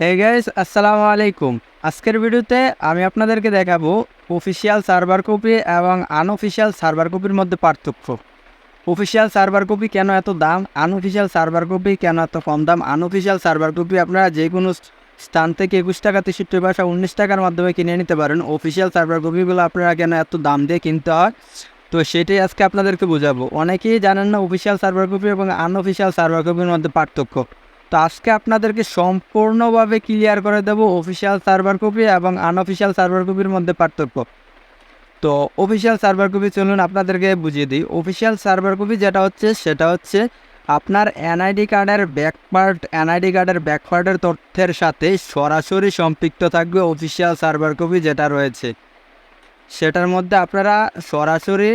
Hey guys আসসালামু আলাইকুম আজকের ভিডিওতে আমি আপনাদেরকে দেখাবো অফিসিয়াল সার্ভার কপি এবং আনঅফিসিয়াল সার্ভার কপির মধ্যে পার্থক্য। অফিসিয়াল সার্ভার কপি কেন এত দাম? আনঅফিসিয়াল সার্ভার কপি কেন এত কম দাম? আনঅফিসিয়াল সার্ভার কপি আপনারা যে কোনো স্থান থেকে একুশ টাকা, তেষট্টি পয়সা, উনিশ টাকার মাধ্যমে কিনে নিতে পারেন। অফিসিয়াল সার্ভার কপিগুলো আপনারা কেন এত দাম দিয়ে কিনতে হয়? তো সেটাই আজকে আপনাদেরকে বোঝাবো। অনেকেই জানেন না অফিসিয়াল সার্ভার কপি এবং আনঅফিসিয়াল সার্ভার কপির মধ্যে পার্থক্য। তো আজকে আপনাদেরকে সম্পূর্ণভাবে ক্লিয়ার করে দেবো অফিসিয়াল সার্ভার কপি এবং আনঅফিসিয়াল সার্ভার কপির মধ্যে পার্থক্য। তো অফিসিয়াল সার্ভার কপি চলুন আপনাদেরকে বুঝিয়ে দিই। অফিসিয়াল সার্ভার কপি যেটা হচ্ছে, সেটা হচ্ছে আপনার এনআইডি কার্ডের ব্যাক পার্ট এনআইডি কার্ডের ব্যাক পার্টের তথ্যের সাথে সরাসরি সম্পৃক্ত থাকবে অফিসিয়াল সার্ভার কপি যেটা রয়েছে। সেটার মধ্যে আপনারা সরাসরি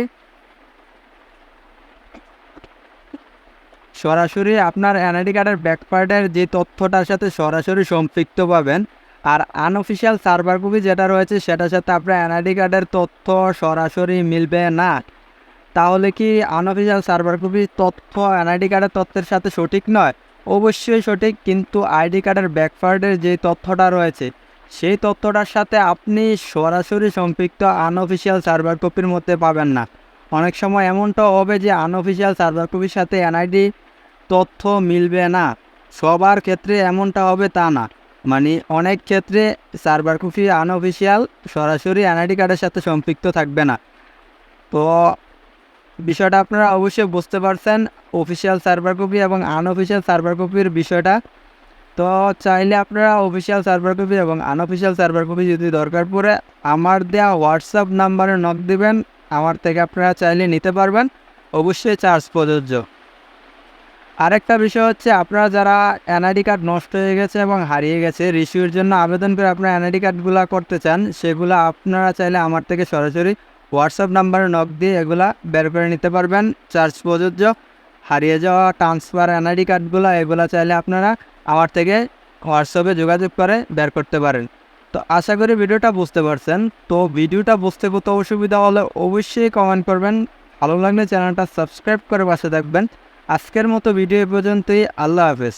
সরাসরি আপনার এনআইডি কার্ডের ব্যাক পার্টের যে তথ্যটার সাথে সরাসরি সম্পৃক্ত পাবেন। আর আনঅফিসিয়াল সার্ভার কপি যেটা রয়েছে, সেটার সাথে আপনার এনআইডি কার্ডের তথ্য সরাসরি মিলবে না। তাহলে কি আনঅফিসিয়াল সার্ভার কপি তথ্য, এনআইডি কার্ডের তথ্যের সাথে সঠিক নয়? অবশ্যই সঠিক, কিন্তু আইডি কার্ডের ব্যাক পার্টের যে তথ্যটা রয়েছে, সেই তথ্যটার সাথে আপনি সরাসরি সম্পৃক্ত আনঅফিসিয়াল সার্ভার কপির মধ্যে পাবেন না। অনেক সময় এমনটাও হবে যে আনঅফিসিয়াল সার্ভার কপির সাথে এনআইডি তথ্য মিলবে না। সবার ক্ষেত্রে এমনটা হবে তা না। মানে অনেক ক্ষেত্রে সার্ভার কপি আনঅফিসিয়াল সরাসরি এনআইডি কার্ডের সাথে সম্পৃক্ত থাকবে না। তো বিষয়টা আপনারা অবশ্যই বুঝতে পারছেন অফিসিয়াল সার্ভার কপি এবং আনঅফিসিয়াল সার্ভার কপির বিষয়টা। তো চাইলে আপনারা অফিসিয়াল সার্ভার কপি এবং আনঅফিসিয়াল সার্ভার কপি যদি দরকার পড়ে, আমার দেওয়া হোয়াটসঅ্যাপ নাম্বারে নক দিবেন, আমার থেকে আপনারা চাইলে নিতে পারবেন। অবশ্যই চার্জ প্রযোজ্য। আরেকটা বিষয় হচ্ছে আপনারা যারা এনআইডি কার্ড নষ্ট হয়ে গেছে এবং হারিয়ে গেছে, রিসিউর জন্য আবেদন করে আপনারা এনআইডি কার্ডগুলো করতে চান, সেগুলো আপনারা চাইলে আমার থেকে সরাসরি হোয়াটসঅ্যাপ নাম্বারে নক দিয়ে এগুলা বের করে নিতে পারবেন। চার্জ প্রযোজ্য। হারিয়ে যাওয়া ট্রান্সফার এনআইডি কার্ডগুলো, এগুলো চাইলে আপনারা আমার থেকে হোয়াটসঅ্যাপে যোগাযোগ করে বের করতে পারেন। তো আশা করি ভিডিওটা বুঝতে পারছেন। তো ভিডিওটা বুঝতে কোথাও অসুবিধা হলে অবশ্যই কমেন্ট করবেন। ভালো লাগলে চ্যানেলটা সাবস্ক্রাইব করে পাশে থাকবেন। আজকের মতো ভিডিও পর্যন্তই আল্লাহ হাফেজ।